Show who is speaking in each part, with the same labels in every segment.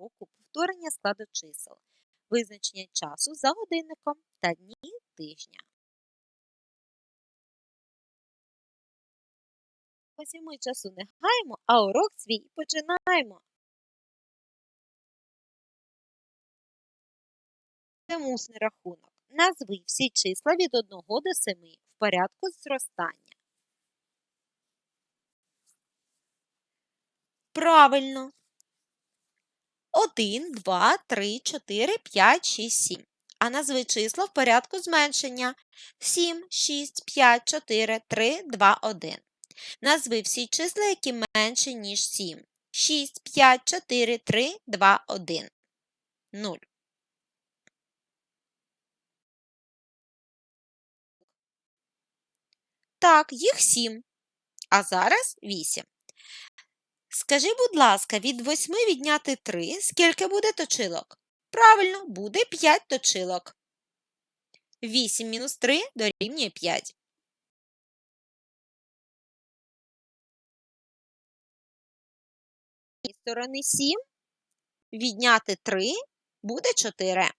Speaker 1: уроку повторення складу чисел, визначення часу за годинником та дні тижня. Ось і ми часу не гаємо, а урок свій починаємо. Це усний рахунок. Назви всі числа від 1 до 7 в порядку зростання. Правильно. 1, 2, 3, 4, 5, 6, 7. А назви числа в порядку зменшення. 7, 6, 5, 4, 3, 2, 1. Назви всі числа, які менше, ніж 7. 6, 5, 4, 3, 2, 1. 0. Так, їх 7. А зараз 8. Скажи, будь ласка, від 8 відняти 3, скільки буде точилок? Правильно, буде 5 точилок. 8 мінус 3 дорівнює 5. З сторони 7 відняти 3 буде 4.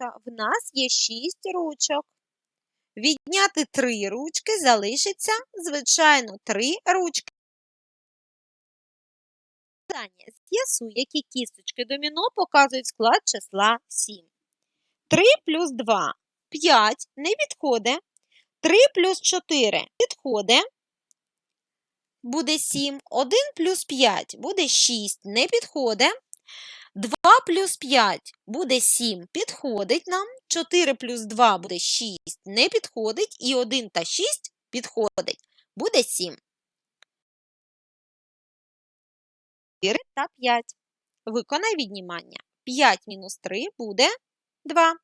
Speaker 1: В нас є 6 ручок. Відняти 3 ручки залишиться, звичайно, 3 ручки. З'ясуй, які кісточки доміно показують склад числа 7. 3 плюс 2 – 5, не підходить. 3 плюс 4 підходить. Буде 7. 1 плюс 5 буде 6, не підходить. 2 плюс 5 буде 7, підходить нам. 4 плюс 2 буде 6, не підходить. І 1 та 6 підходить, буде 7. 4 та 5. Виконай віднімання. 5 мінус 3 буде 2.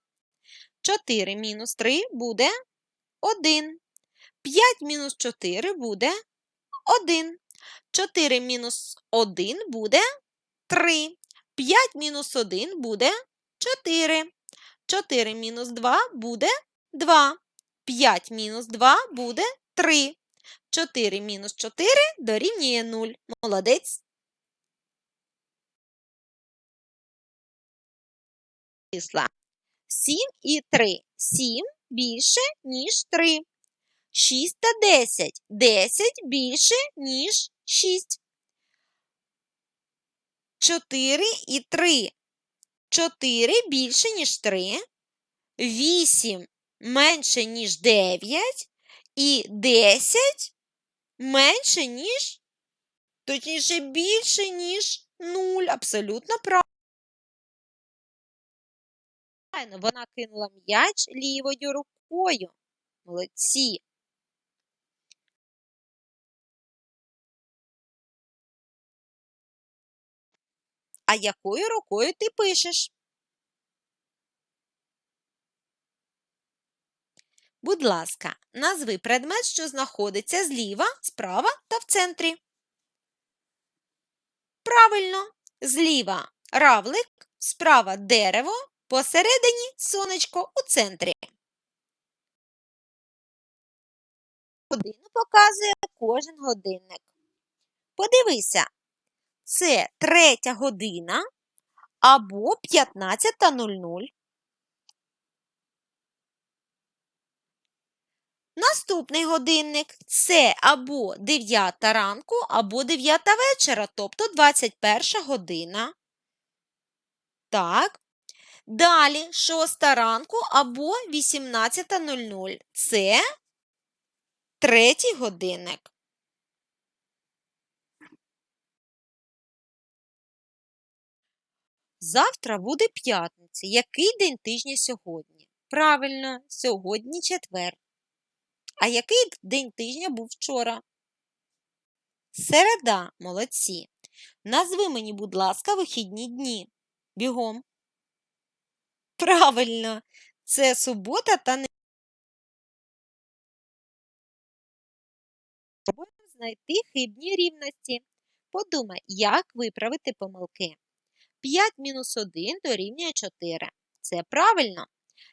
Speaker 1: 4 мінус 3 буде 1. 5 мінус 4 буде 1. 4 мінус 1 буде 3. 5 мінус 1 буде 4. 4 мінус 2 буде 2. 5 мінус 2 буде 3. 4 мінус 4 дорівнює 0. Молодець. Числа. 7 і 3. 7 більше, ніж 3. 6 та 10. 10 більше, ніж 6. 4 і 3. 4 більше, ніж 3. 8 менше, ніж 9. І 10 менше, ніж, точніше, більше, ніж 0. Абсолютно правильно. Вона кинула м'яч лівою рукою. Молодці. А якою рукою ти пишеш? Будь ласка, назви предмет, що знаходиться зліва, справа та в центрі. Правильно, зліва равлик, справа дерево, посередині сонечко у центрі. Годину показує кожен годинник. Подивися, це третя година або 15.00. Наступний годинник це або 9 ранку, або 9 вечора, тобто 21 година. Так. Далі 6 ранку або 18.00. Це третій годинник. Завтра буде п'ятниця. Який день тижня сьогодні? Правильно, сьогодні четвер. А який день тижня був вчора? Середа, молодці. Назви мені, будь ласка, вихідні дні. Бігом. Правильно, це субота та не. Спробуємо знайти хибні рівності. Подумай, як виправити помилки. 5 мінус 1 дорівнює 4. Це правильно.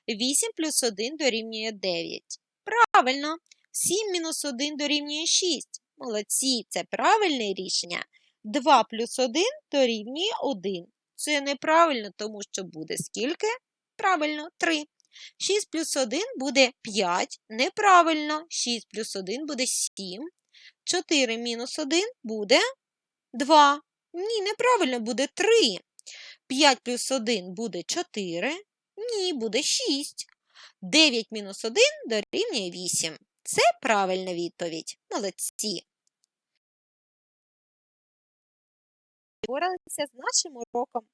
Speaker 1: 8 плюс 1 дорівнює 9. Правильно. 7 мінус 1 дорівнює 6. Молодці, це правильне рішення. 2 плюс 1 дорівнює 1. Це неправильно, тому що буде скільки? Правильно, 3. 6 плюс 1 буде 5. Неправильно. 6 плюс 1 буде 7. 4 мінус 1 буде 2. Ні, неправильно буде 3. 5 плюс 1 буде 4. Ні, буде 6. 9 мінус 1 дорівнює 8. Це правильна відповідь. Молодці. Боралися з нашим уроком.